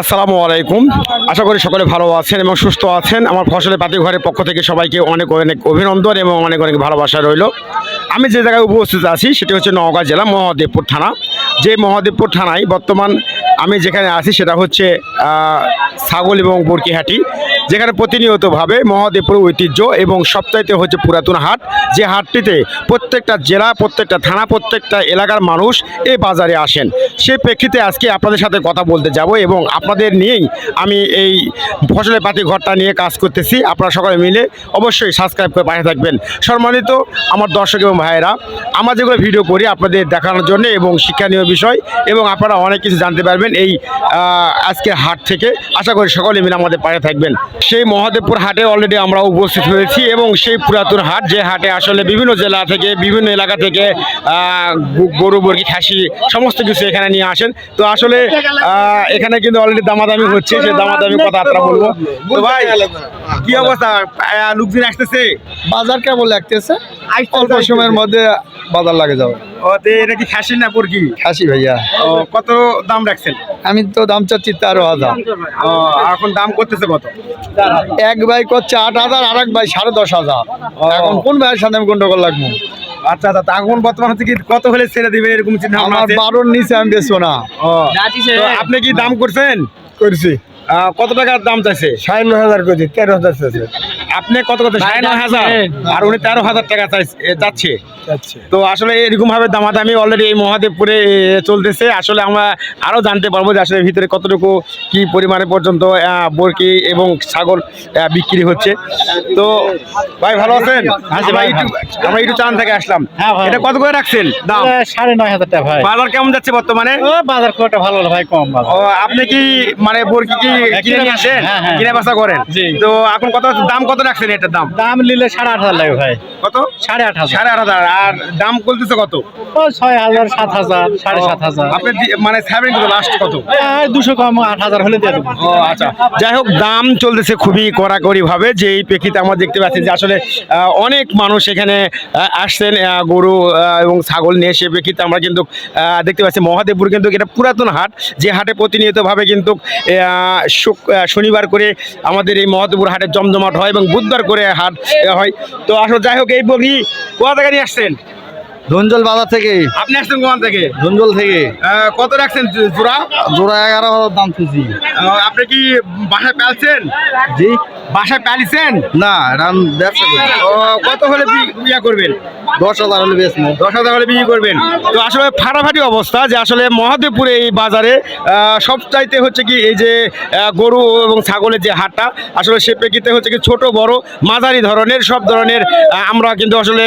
আসসালামু আলাইকুম। আশা করি সকলে ভালো আছেন এবং সুস্থ আছেন। আমার ফসলের পাতি ঘরের পক্ষ থেকে সবাইকে অনেক অনেক অভিনন্দন এবং অনেক অনেক ভালোবাসা রইল। আমি যে জায়গায় উপস্থিত আছি, সেটি হচ্ছে নওগাঁ জেলা, মহাদেবপুর থানা। যে মহাদেবপুর থানায় বর্তমান আমি যেখানে আছি, সেটা হচ্ছে ছাগল এবং বরকিহাটি যেখানে প্রতিনিয়তভাবে মহাদেবপুর ঐতিহ্য এবং সপ্তাহে হচ্ছে পুরাতন হাট। যে হাটটিতে প্রত্যেকটা জেলা প্রত্যেকটা থানা প্রত্যেকটা এলাকার মানুষ এই বাজারে আসেন। সেই প্রেক্ষিতে আজকে আপনাদের সাথে কথা বলতে যাব এবং আপনাদের নিয়েই আমি এই ফসলের পাতি ঘরটা নিয়ে কাজ করতেছি। আপনারা সকলে মিলে অবশ্যই সাবস্ক্রাইব করে পাশে থাকবেন। সম্মানিত আমার দর্শক এবং ভাইয়েরা আমরা যেগুলো ভিডিও করি আপনাদের দেখানোর জন্য এবং শিক্ষণীয় বিষয় এবং আপনারা অনেক কিছু জানতে পারবেন এই আহ, আজকের হাট থেকে। আশা করি সকলে মিলে আমাদের পাশে থাকবেন। সেই মহাদেবপুর হাটে অলরেডি আমরা উপস্থিত হয়েছি এবং সেই পুরাতন হাট যে হাটে আসলে বিভিন্ন জেলা থেকে বিভিন্ন এলাকা থেকে গরু বর্গি খাসি সমস্ত কিছু এখানে নিয়ে আসেন। তো আসলে এখানে কিন্তু অলরেডি দামাদামি হচ্ছে সেই দামাদামি কথাবার্তা বলব। তো ভাই কি অবস্থা? লোকজন আসতেছে? বাজার কেমন লাগতেছে? অল্প সময়ের মধ্যে বাজার লাগে যাবে ও তো এটা কি খাসি না খাসি ভাইয়া। ও, কত দাম রাখছেন? আমি তো দাম চাচ্ছি তেরো হাজার। ও, এখন দাম করতেছে কত? এক ভাই করছে আট হাজার আর এক ভাই সাড়ে দশ হাজার। এখন কোন ভাইয়ের সাথে আমি গন্ডগোল লাগবো? আচ্ছা আচ্ছা তা এখন বর্তমান হচ্ছে কি কত হলে ছেড়ে দিবেন এরকম চিন্তা আমার বারোর নিচে আমি বেচবো না। ও, আপনি কি দাম করছেন? করছি। কত টাকার দাম চাইছে? সাড়ে নয় হাজার করছি তেরো হাজার চাইছে। আপনি কত কত? সাড়ে নয় হাজার। আর উনি তেরো হাজার টাকা চাচ্ছে তো আসলে এরকম ভাবে দামাদামি অলরেডি এই মহাদেবপুরে চলতেছে। আসলে আমরা আরও জানতে পারব যে আসলে ভিতরে কতটুকু কি পরিমাণে পর্যন্ত বরকি এবং ছাগল বিক্রি হচ্ছে। তো ভাই ভালো আছেন? আমরা একটু- চান থেকে আসলাম। হ্যাঁ, এটা কত করে রাখছেন দাম? সাড়ে নয় হাজার টাকা ভাই। বাজার কেমন যাচ্ছে বর্তমানে? ও বাজার খুব একটা ভালো ভাই কম ও আপনি কি মানে বরকি কি কিনে নিয়ে আসেন? হ্যাঁ, হ্যাঁ। কিনে বাসা করেন? তো এখন কত দাম কত রাখছেন এটার দাম? দাম নিলে সাড়ে আট হাজার লাগে ভাই। কত? সাড়ে আট হাজার। সাড়ে আট হাজার। আর দাম বলতেছে কত? ও ছয় হাজার সাত হাজার সাড়ে সাত হাজার। আপনি দি- মানে সেভেন কত লাস্ট কত? আর দুশো কম আট হাজার হলে দিয়ে দেবো। ও আচ্ছা। যাই হোক দাম চলতেছে খুবই কড়াকড়ি ভাবে। যে এই প্রেক্ষিতে আমরা দেখতে পাচ্ছি যে আসলে আহ, অনেক মানুষ এখানে আহ, আসছেন আহ, গরু আহ, এবং ছাগল নিয়ে সে প্রেক্ষিতে আমরা কিন্তু আহ, দেখতে পাচ্ছি মহাদেবপুর কিন্তু এটা পুরাতন হাট। যে হাটে প্রতিনিয়তভাবে কিন্তু আহ, শুক- আহ, শনিবার করে আমাদের এই মহাদেবপুর হাটে জমজমাট হয় এবং বুধবার করে হাট হয়। তো আসলে যাই হোক এই বগি কোথা থেকে নিয়ে আসছেন? ধনজল বাজার থেকে। আপনি আসছেন কোথা থেকে? ধনজল থেকে। কত রাখছেন জোড়া? জোড়া এগারো হাজার দাম খুঁজি আপনি কি বাসায় পালছেন? জি। বাসায় পালিছেন? না আমি ব্যবসা করি। কত হলে বিয়া করবেন? দশ হাজার হলে বেচবো। দশ হাজার হলে বিক্রি করবেন। তো আসলে ফাটাফাটি অবস্থা যে আসলে মহাদেবপুরে এই বাজারে সব চাইতে হচ্ছে কি এই যে গরু এবং ছাগলের যে হাটটা আসলে সে প্রেক্ষিতে হচ্ছে কি ছোট বড় মাঝারি ধরনের সব ধরনের আমরা কিন্তু আসলে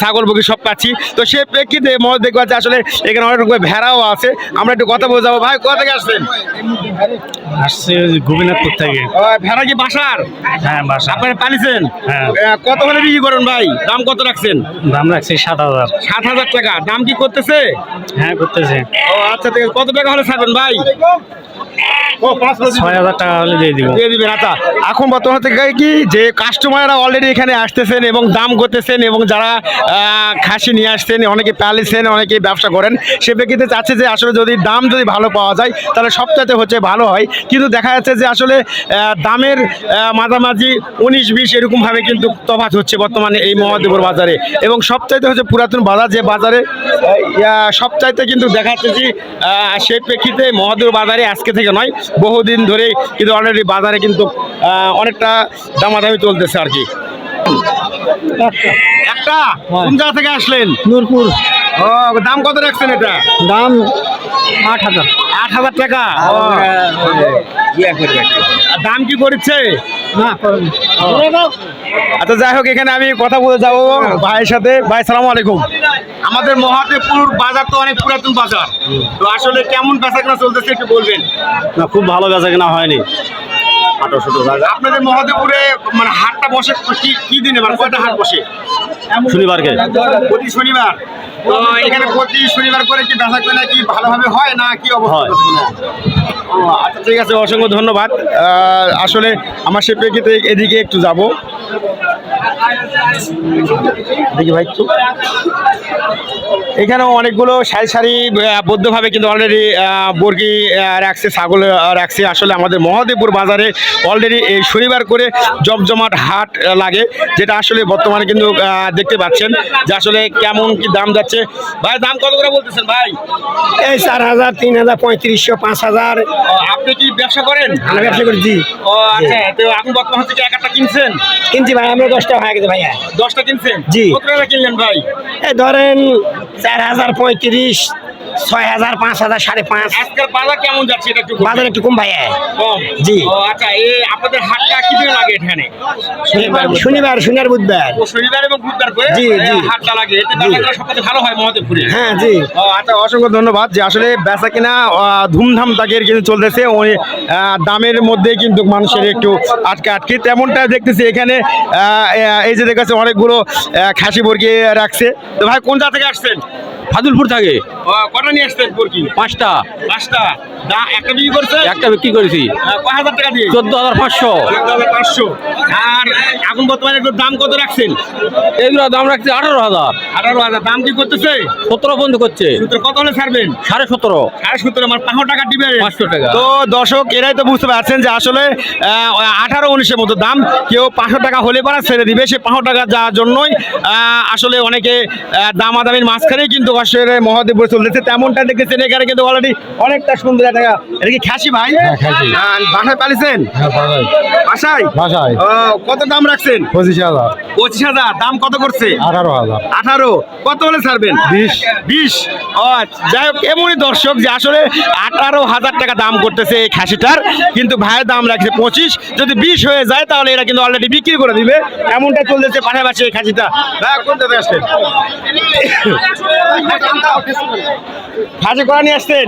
ছাগল বগি সব পাচ্ছি। তো সে প্রেক্ষিতে মহাদেব আছে আসলে এখানে অনেক রকমের ভেড়াও আছে। আমরা একটু কথা যাব ভাই কোথা থেকে আসছেন? আসছে গোবিনাথপুর থেকে। ভেড়া কি বাসার? হ্যাঁ বাসা আপনারা পালিছেন হ্যাঁ। কত হলে বিক্রি করেন ভাই? দাম কত রাখছেন? দাম রাখছে সাত হাজার। সাত হাজার টাকা। দাম কি করতেছে? হ্যাঁ করতেছে। ও আচ্ছা ঠিক আছে। কত টাকা হলে ছাড়বেন ভাই? ছয় হাজার টাকা হলে দিয়ে দিব। দিয়ে দিবেন আচ্ছা। এখন বর্তমান থেকে কি যে কাস্টমাররা অলরেডি এখানে আসতেছেন এবং দাম করতেছেন এবং যারা খাসি নিয়ে আসছেন অনেকে পালিছেন অনেকে ব্যবসা করেন সে প্রেক্ষিতে চাচ্ছে যে আসলে যদি দাম যদি ভালো পাওয়া যায় তাহলে সবচাইতে হচ্ছে ভালো হয়। কিন্তু দেখা যাচ্ছে যে আসলে দামের মাঝামাঝি উনিশ বিশ এরকমভাবে কিন্তু তফাৎ হচ্ছে বর্তমানে এই মহাদেবর বাজারে। এবং সবচাইতে হচ্ছে পুরাতন বাজার যে বাজারে সবচাইতে কিন্তু দেখাচ্ছে যে সেই প্রেক্ষিতে মহাদুর বাজারে আজকে থেকে নয়, বহুদিন ধরে কিন্তু অলরেডি বাজারে কিন্তু অনেকটা দামাদামি চলতেছে আর কি। একটা? কোন জায়গা থেকে আসলেন? নূরপুর। ও দাম কত রাখছেন এটা? দাম আট হাজার। আট হাজার টাকা? দাম কি করেছে না আচ্ছা যাই হোক এখানে আমি কথা বলে যাব ভাইয়ের সাথে। ভাই সালাম আলাইকুম। আমাদের মহাদেবপুর বাজার তো অনেক পুরাতন বাজার। তো আসলে কেমন বেচা কেনা চলতেছে একটু বলবেন? না খুব ভালো বেচা আপনাদের মহাদেবপুরে মানে হাটটা বসে কি কি দিনে মানে কয়টা হাট বসে? শনিবারকে। প্রতি শনিবার। তো এখানে প্রতি শনিবার করে কি বেচা কেনা কি ভালোভাবে হয় না কি অবস্থা? হয়। ও, আচ্ছা ঠিক আছে অসংখ্য ধন্যবাদ। আসলে আমার সে প্রেক্ষিতে এদিকে একটু যাব। দেখি ভাই একটু। এখানেও অনেকগুলো সারি সারি বদ্ধভাবে কিন্তু অলরেডি বর্গি রাখছে ছাগল রাখছে। আসলে আমাদের মহাদেবপুর বাজারে অলরেডি এই শনিবার করে জমজমাট হাট লাগে যেটা আসলে বর্তমানে কিন্তু দেখতে পাচ্ছেন যে আসলে কেমন কি দাম যাচ্ছে। ভাই দাম কত করে বলতেছেন ভাই? এই চার হাজার তিন হাজার পঁয়ত্রিশশো পাঁচ হাজার। আপনি কি ব্যবসা করেন? আমরা ব্যবসা করছি ও আচ্ছা তো আপনি বর্তমান হচ্ছে কি এক একটা কিনছেন? কিনছি ভাই আমরা দশটা হয়ে গেছে ভাইয়া। দশটা কিনছেন? জি। কত টাকা কিনলেন ভাই? এই ধরেন চার হাজার পঁয়ত্রিশ ছয় হাজার পাঁচ হাজার সাড়ে পাঁচ। আজকাল বাজার কেমন যাচ্ছে এটা একটু বাজার একটু কম ভাইয়া। কম? জি। ও আচ্ছা এই আপনাদের হাটটা কি দিন লাগে এখানে? শনিবার শনিবার বুধবার। শনিবার এবং বুধবার করে জি, জি। হাটটা লাগে। এতে বেচাকেনা সবথেকে ভালো হয় মহাদেবপুরে। হ্যাঁ জি। ও আচ্ছা অসংখ্য ধন্যবাদ যে আসলে বেচা কিনা ধুমধাম তাকের কিন্তু চলতেছে। ওই দামের মধ্যে কিন্তু মানুষের একটু আটকে আটকে। তেমনটা দেখতেছি এখানে এই যে দেখেছে অনেকগুলো খাসি বর্গি রাখছে। তো ভাই কোন জায়গা থেকে আসছেন? ফাদুলপুর থাকে? কটা নিয়ে আসতেন পাঁচটা। পাঁচটা? একটা বিক্রি করছে? একটা বিক্রি করেছি। কয় হাজার টাকা দিয়ে? চোদ্দ হাজার পাঁচশো। পাঁচশো। আর এখন বর্তমানে একটু দাম কত রাখছেন? এইগুলো দাম রাখছে আঠারো হাজার। আঠারো হাজার। দাম কি করতেছে? সতেরো পর্যন্ত করছে। কত হলে ছাড়বেন? সাড়ে সতেরো। সাড়ে আমার পাঁচশো টাকা দিবে। 500 টাকা। তো দর্শক এরাই তো বুঝতে পারছেন যে আসলে আঠারো উনিশের মতো দাম কেউ পাঁচশো টাকা হলে পারা ছেড়ে দিবে। সে পাঁচশো টাকা যাওয়ার জন্যই আসলে অনেকে দামাদামির মাঝখানেই কিন্তু আসলে মহাদেবপুর চলতেছে। তেমনটা দেখেছেন এখানে কিন্তু অলরেডি অনেকটা সুন্দর এটা কি খাসি ভাই? আহ, বাসায় পালিছেন বাসায়? বাসায়। কত দাম রাখছেন? পঁচিশ হাজার। পঁচিশ হাজার। দাম কত করছে? আঠারো হাজার। আঠারো। কত হলে ছাড়বেন? বিশ। বিশ। যাই হোক এমনই দর্শক যে আসলে আঠারো হাজার টাকা দাম করতেছে এই খাসিটার কিন্তু ভাইয়ের দাম রাখছে পঁচিশ। যদি বিশ হয়ে যায় তাহলে এরা কিন্তু অলরেডি বিক্রি করে দিবে। এমনটা চলতেছে পাশাপাশি এই খাসিটা। ভাই কোন জায়গায় আসছেন? খাসি করা নিয়ে আসছেন?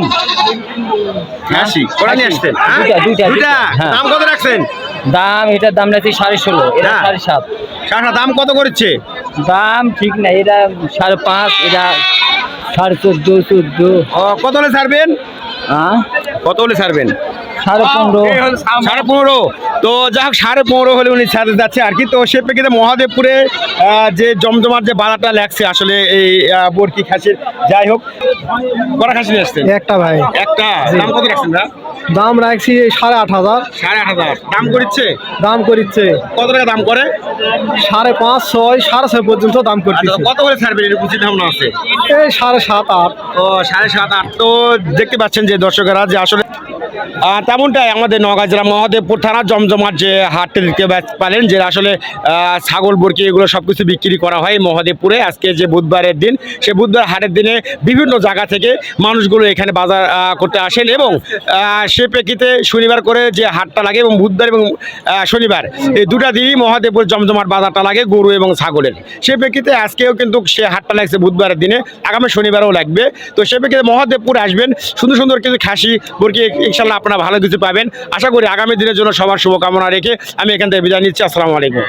নিয়ে হ্যাঁ? দুইটা, দুইটা, দুইটা। দাম কত রাখছেন? দাম এটার দাম রাখছি সাড়ে ষোলো এটা। সাড়ে সাত। দাম কত করেছে? দাম ঠিক না এটা সাড়ে পাঁচ এটা সাড়ে চোদ্দ চোদ্দ। কত হলে ছাড়বেন? কত হলে ছাড়বেন? সাড়ে পনেরো। সাড়ে পনেরো। তো যা হোক সাড়ে পনেরো হলে উনি ছাড়তে যাচ্ছে। আর কি তো সে প্রেক্ষিতে মহাদেবপুরে যে জমজমার যে বাজারটা লাগছে আসলে এই বরকি খাসির। যাই হোক কড়া খাসি নিয়ে আসছেন? একটা ভাই। একটা? দাম কত রাখছেন না দাম রাখছি সাড়ে আট হাজার। সাড়ে আট হাজার। দাম করিচ্ছে? দাম করিচ্ছে। কত টাকা দাম করে? সাড়ে পাঁচ ছয় সাড়ে ছয় পর্যন্ত দাম আচ্ছা, কত করে ছাড়বেন এর উচিত ধারণা আছে। এই সাড়ে সাত আট। ও সাড়ে সাত আট। তো দেখতে পাচ্ছেন যে দর্শকেরা যে আসলে তেমনটাই আমাদের নওগাঁ জেলা মহাদেবপুর থানা জমজমার যে হাটটি দেখতে পারেন যে আসলে ছাগল, বরকি এগুলো সব কিছু বিক্রি করা হয় মহাদেবপুরে। আজকে যে বুধবারের দিন, সে বুধবার হাটের দিনে বিভিন্ন জায়গা থেকে মানুষগুলো এখানে বাজার করতে আসেন এবং সে প্রেক্ষিতে শনিবার করে যে হাটটা লাগে এবং বুধবার এবং শনিবার, এই দুটা দিনই মহাদেবপুর জমজমার বাজারটা লাগে গরু এবং ছাগলের। সে প্রেক্ষিতে আজকেও কিন্তু সে হাটটা লাগছে বুধবারের দিনে, আগামী শনিবারও লাগবে। তো সে প্রেক্ষিতে মহাদেবপুর আসবেন, সুন্দর সুন্দর কিন্তু খাসি, বরকি আপনারা ভালো কিছু পাবেন। আশা করি আগামী দিনের জন্য সবার শুভকামনা রেখে আমি এখান থেকে বিদায় নিচ্ছি। আসসালামু আলাইকুম।